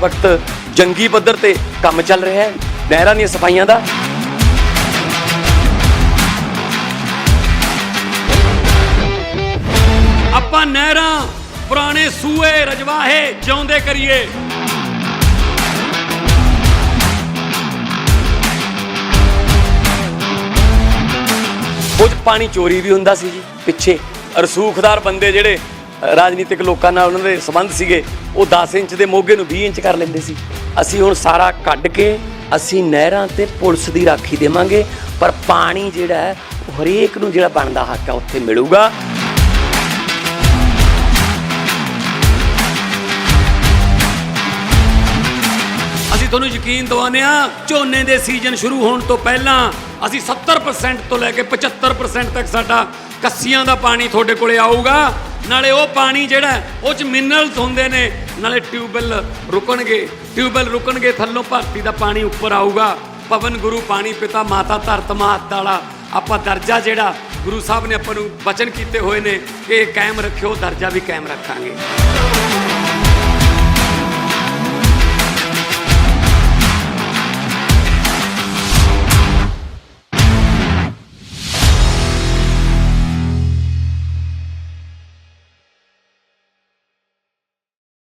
ਵਕਤ ਜੰਗੀ ਪੱਧਰ ਤੇ ਕੰਮ ਚੱਲ ਰਿਹਾ ਹੈ। ਨਹਿਰਾਂ ਦੀਆਂ ਸਫਾਈਆਂ ਦਾ। ਆਪਾਂ ਨਹਿਰਾਂ, ਪੁਰਾਣੇ ਸੂਏ, ਰਜਵਾਹੇ ਜਿਉਂਦੇ ਕਰੀਏ। ਕੁਝ ਪਾਣੀ ਚੋਰੀ ਵੀ ਹੁੰਦਾ ਸੀ ਜੀ। ਪਿੱਛੇ ਰਸੂਖਦਾਰ ਬੰਦੇ ਜਿਹੜੇ ਰਾਜਨੀਤਿਕ ਲੋਕਾਂ ਨਾਲ ਉਹਨਾਂ ਦੇ ਸੰਬੰਧ ਸੀਗੇ, ਉਹ 10 ਇੰਚ ਦੇ ਮੋਗੇ ਨੂੰ 20 ਇੰਚ ਕਰ ਲੈਂਦੇ ਸੀ। ਅਸੀਂ ਹੁਣ ਸਾਰਾ ਕੱਢ ਕੇ ਅਸੀਂ ਨਹਿਰਾਂ ਤੇ ਪੁਲਿਸ ਦੀ ਰਾਖੀ ਦੇਵਾਂਗੇ, ਪਰ ਪਾਣੀ ਜਿਹੜਾ ਹੈ, ਉਹ ਹਰੇਕ ਨੂੰ ਜਿਹੜਾ ਬਣਦਾ ਹੱਕ ਹੈ ਉੱਥੇ ਮਿਲੂਗਾ। ਅਸੀਂ ਤੁਹਾਨੂੰ ਯਕੀਨ ਦਿਵਾਉਂਦੇ ਆ ਝੋਨੇ ਦੇ ਸੀਜ਼ਨ ਸ਼ੁਰੂ ਹੋਣ ਤੋਂ ਪਹਿਲਾਂ ਅਸੀਂ 70% ਤੋਂ ਲੈ ਕੇ 75% ਤੱਕ ਸਾਡਾ ਕੱਸੀਆਂ ਦਾ ਪਾਣੀ ਤੁਹਾਡੇ ਕੋਲੇ ਆਊਗਾ। ਨਾਲੇ ਉਹ ਪਾਣੀ ਜਿਹੜਾ, ਉਹ ਚ ਮਿਨਰਲਸ ਹੁੰਦੇ ਨੇ। ਨਾਲੇ ਟਿਊਬਵੈਲ ਰੁਕਣਗੇ। ਟਿਊਬਵੈਲ ਰੁਕਣਗੇ, ਥੱਲੋਂ ਭਰਤੀ ਦਾ ਪਾਣੀ ਉੱਪਰ ਆਊਗਾ। ਪਵਨ ਗੁਰੂ, ਪਾਣੀ ਪਿਤਾ, ਮਾਤਾ ਧਰਤ ਮਾਤ ਵਾਲਾ ਆਪਾਂ ਦਰਜਾ ਜਿਹੜਾ ਗੁਰੂ ਸਾਹਿਬ ਨੇ ਆਪਾਂ ਨੂੰ ਬਚਨ ਕੀਤੇ ਹੋਏ ਨੇ ਕਿ ਇਹ ਕਾਇਮ ਰੱਖਿਓ, ਦਰਜਾ ਵੀ ਕਾਇਮ ਰੱਖਾਂਗੇ।